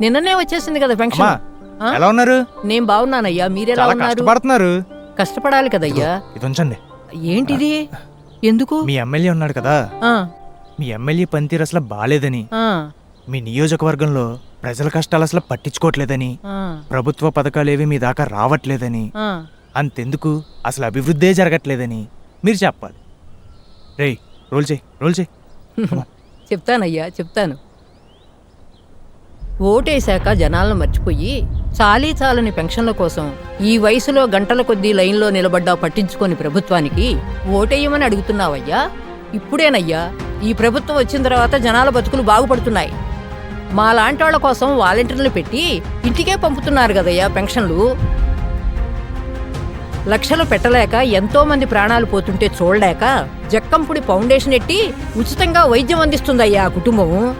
నిన్ననే వచ్చేసింది కదా ఆ? ఎలా ఉన్నారు? నేను బాగున్నానయ్యా మీరెలా చాలా ఉన్నారు? కష్టపడుతున్నారు. కష్టపడాలి కదయ్యా. ఇది ఉంచండి. ఏంటిది? ఎందుకు? మీ ఎమ్మెల్యే ఉన్నాడు కదా. ఆ, మీ ఎమ్మెల్యే పనితీరు అసలు బాలేదని. ఆ, మీ నియోజకవర్గంలో ప్రజల కష్టాలు అసలు పట్టించుకోవట్లేదని. ఆ, ప్రభుత్వ పథకాలు ఏవి మీ దాకా రావట్లేదని. ఆ. అంతెందుకు అసలు అభివృద్ధే జరగట్లేదని మీరు చెప్పాలి. రేయ్ రోల్ చేయి రోల్ చేయి. చెప్తానయ్యా చెప్తాను. ఓటేశాక జనాలను మర్చిపోయి చాలీ చాలని పెన్షన్ల కోసం ఈ వయసులో గంటల కొద్దీ లైన్లో నిలబడ్డా పట్టించుకొని ప్రభుత్వానికి ఓటేయమని అడుగుతున్నావయ్యా? ఇప్పుడేనయ్యా ఈ ప్రభుత్వం వచ్చిన తర్వాత జనాల బతుకులు బాగుపడుతున్నాయి. మా లాంటోళ్ళ కోసం వాలంటీర్లు పెట్టి ఇంటికే పంపుతున్నారు కదయ్యా పెన్షన్లు. లక్షలు పెట్టలేక ఎంతో మంది ప్రాణాలు పోతుంటే చూడలేక జక్కంపుడి ఫౌండేషన్ ఎట్టి ఉచితంగా వైద్యం అందిస్తుందయ్యా ఆ కుటుంబం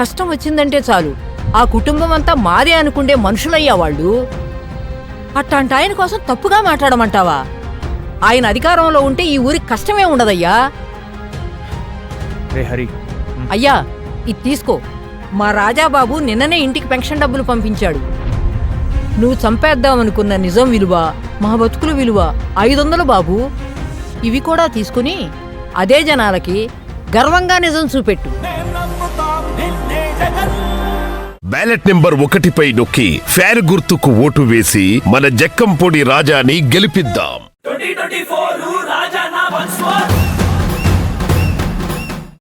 కష్టం వచ్చిందంటే చాలు. ఆ కుటుంబం అంతా మాదే అనుకుండే మనుషులయ్యా వాళ్ళు అట్లాంటి ఆయన కోసం తప్పుగా మాట్లాడమంటావా? ఆయన అధికారంలో ఉంటే ఈ ఊరికి కష్టమే ఉండదయ్యా. హరి. అయ్యా ఇది తీసుకో. మా రాజాబాబు నిన్ననే ఇంటికి పెన్షన్ డబ్బులు పంపించాడు. నువ్వు చంపేద్దామనుకున్న నిజం విలువ మా బతుకుల విలువ ఐదు వందలు బాబు. ఇవి కూడా తీసుకుని అదే జనాలకి గర్వంగా నిజం చూపెట్టు. బ్యాలెట్ నెంబర్ ఒకటిపై నొక్కి ఫ్యాన్ గుర్తుకు ఓటు వేసి మన జక్కంపొడి రాజాని గెలిపిద్దాం.